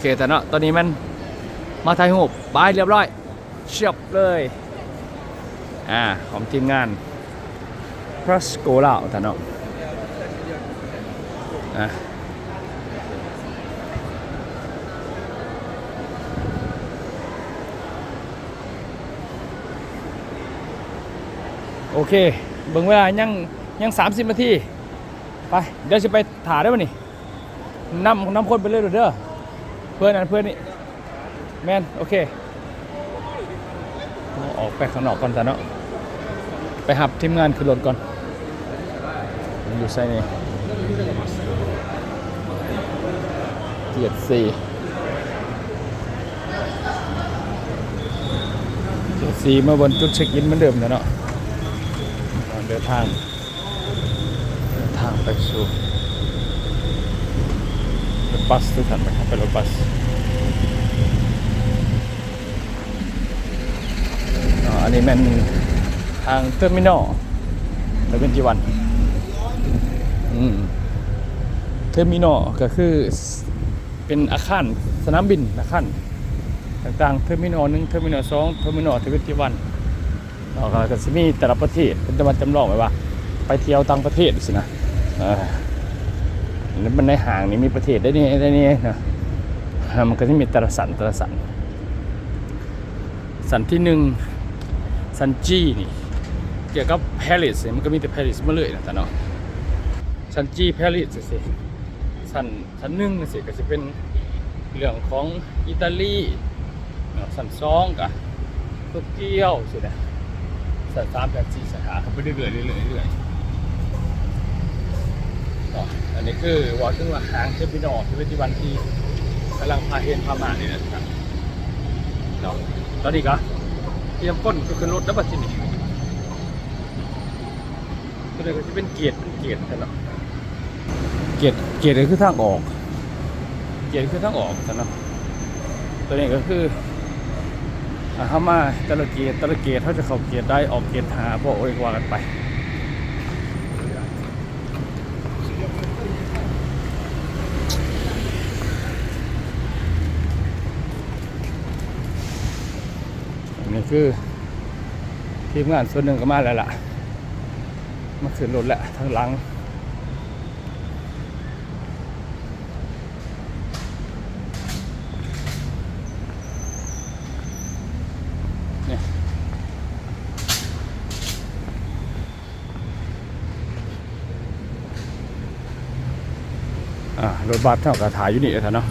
เคแต่เนาะตอนนี้มันมาถ่ายรูปบายเรียบร้อยเชียบเลยอ่าของทีมงานพรัสโกล่าแต่เนาะอะโอเค เบิ่งเวลายังยัง 30 นาที ไป เดี๋ยวจะไปถ่ายได้ป่ะนี่นำน้ำคนไปเลยเด้อ เพื่อนนั้นเพื่อนนี่แมนโอเคออกไปข้างนอกก่อนแต่เนาะไปหับทีมงานขึ้นรถก่อนอยู่ไซนี่เจ็ดสี่เจ็ดสี่มาบนจุดเช็คอินเหมือนเดิมนะเนาะเดินทางเดินทางไปสู่ บัสทุกท่านนะครับไปรถบัสอันนี้มันทางเทอร์มินอลเทอร์มินจีวันเทอร์มินอลก็คือเป็นอาคารสนามบินอาคารต่างๆเทอร์มินอลหนึ่งเทอร์มินอลสองเทอร์มินอลเทอร์มินจีวันเราก็จะมีแต่ละประเทศเป็นจะมาจำลองไว้ว่า ไปเที่ยวต่างประเทศสินะออ แล้วมันในห่างนี่มีประเทศได้นี่ได้นี่นะมันก็จะมีต่ละสันต่ละสัน สันที่หนึ่งสันจีนี่เกี่ยวกับปารีสเนี่ยมันก็มีแต่ปารีสมาเลยนะแต่เนาะสันจีปารีสสิสันสันหนึ่งสิก็จะเป็นเรื่องของอิตาลีเนาะสันสองกับโตเกียวสินะสันสามแปดสี่สาขาเขาไปเรื่อยๆเรื่อยๆเรื่อยๆต่ออั นนี้คือวอลถึงว่าหางเทปินอที่เป็นที่วันที่กำลังพาเฮนพามาเนี่ยนะครับเนาะตอนนี้ก็เตรียมก้นก็คือรถแล้วบัดทีนี้ก็เลยก็จะเป็นเกียร์เป็นเกียร์กันเนาะเกียร์เกียร์ก็คือทางออก เกียร์คือทางออกกันเนาะตัวนี้ก็คืออ่าเข้ามาแตะละเกียรตะละเกียรเขาจะเข้าเกียรได้ออกเกียรหาพวกโอ้ยว่ากันไป คือ ทีมงานส่วนหนึ่งก็มาแล้วล่ะมาขึ้นรถแล้วทางหลังเนี่ยรถบัสเท่ากับถ่ายอยู่นี่เลยท่านเนาะ